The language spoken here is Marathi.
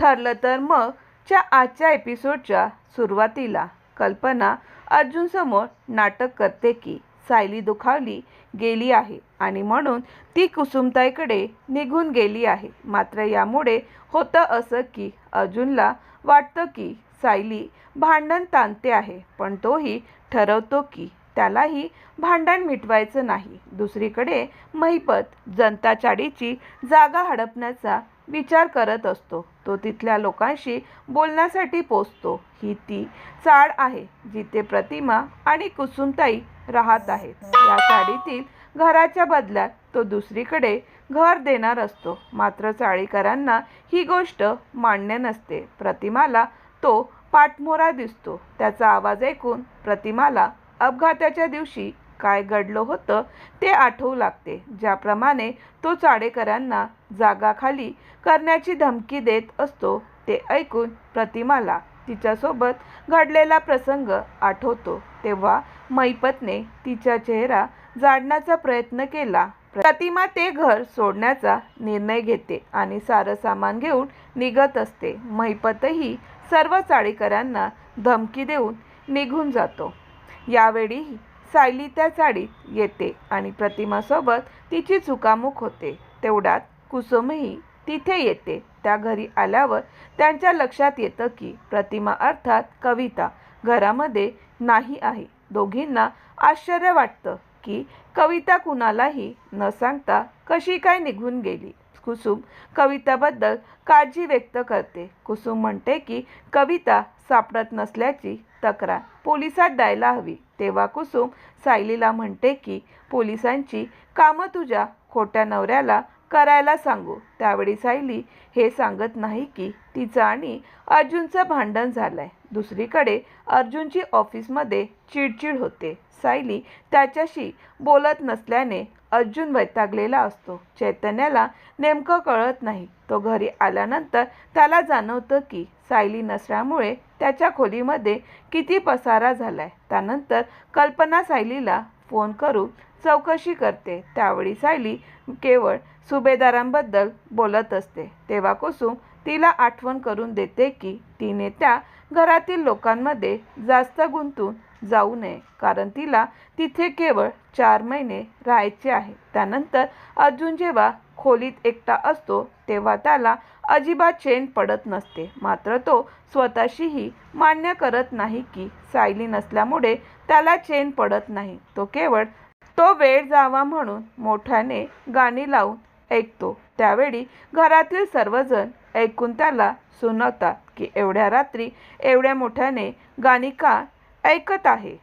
ठरलं तर मग च्या आजच्या एपिसोडच्या सुरुवातीला कल्पना अर्जुनसमोर नाटक करते की सायली दुखावली गेली आहे आणि म्हणून ती कुसुमताईकडे निघून गेली आहे. मात्र यामुळे होतं असं की अर्जुनला वाटतं की सायली भांडण ताणते आहे पण तोही ठरवतो की त्यालाही भांडण मिटवायचं नाही. दुसरीकडे महिपत जनता चाळीची जागा हडपण्याचा विचार करत असतो. तो तिथल्या लोकांशी बोलण्यासाठी पोचतो. ही ती चाळ आहे जिथे प्रतिमा आणि कुसुमताई राहत आहेत. या चाळीतील घराच्या बदल्यात तो दुसरीकडे घर देणार असतो. मात्र चाळीकरांना ही गोष्ट मान्य नसते. प्रतिमाला तो पाठमोरा दिसतो. त्याचा आवाज ऐकून प्रतिमाला अपघाताच्या दिवशी काय घडलं होतं ते आठवू लागते. ज्याप्रमाणे तो चाडेकरांना जागा खाली करण्याची धमकी देत असतो ते ऐकून प्रतिमाला तिच्यासोबत घडलेला प्रसंग आठवतो. तेव्हा मैपतने तिचा चेहरा जाडण्याचा प्रयत्न केला. प्रतिमा ते घर सोडण्याचा निर्णय घेते आणि सारं सामान घेऊन निघत असते. मैपतही सर्व चाळीकरांना धमकी देऊन निघून जातो. यावेळी सायली त्या चाळीत येते आणि प्रतिमासोबत तिची चुकामुक होते. तेवढ्यात कुसुमही तिथे येते. त्या घरी आल्यावर त्यांच्या लक्षात येतं की प्रतिमा अर्थात कविता घरामध्ये नाही आहे. दोघींना आश्चर्य वाटतं की कविता कुणालाही न सांगता कशी काय निघून गेली. कुसुम कविताबद्दल काळजी व्यक्त करते. कुसुम म्हणते की कविता सापडत नसल्याची तक्रार. पोलिसात द्यायला हवी. तेव्हा कुसुम सायलीला म्हणते की पोलिसांची कामं तुझ्या खोट्या नवऱ्याला करायला सांगू. त्यावेळी सायली हे सांगत नाही की तिचं आणि अर्जुनचं भांडण झालं आहे दुसरीकडे अर्जुनची ऑफिसमध्ये चिडचिड होते. सायली त्याच्याशी बोलत नसल्याने अर्जुन वैतागलेला असतो. चैतन्याला नेमकं कळत नाही. तो घरी आल्यानंतर त्याला जाणवतं की सायली नसल्यामुळे त्याच्या खोलीमध्ये किती पसारा झालाय. त्यानंतर कल्पना सायलीला फोन करून चौकशी करते. त्यावेळी सायली केवळ सुभेदारांबद्दल बोलत असते. तेव्हा कुसुम तिला आठवण करून देते की तिने त्या घरातील लोकांमध्ये जास्त गुंतून जाऊ नये. कारण तिला तिथे केवळ चार महिने राहायचे आहे. त्यानंतर अर्जुन जेव्हा खोलीत एकटा असतो तेव्हा त्याला अजिबात चेन पडत नसते. मात्र तो स्वतःशीही मान्य करत नाही की सायली नसल्यामुळे त्याला चेन पडत नाही. तो केवळ तो वेळ जावा म्हणून मोठ्याने गाणी लावून ऐकतो. त्यावेळी घरातील सर्वजण ऐकून त्याला सुनावतात की एवढ्या रात्री एवढ्या मोठ्याने गाणी का ऐकत आहे.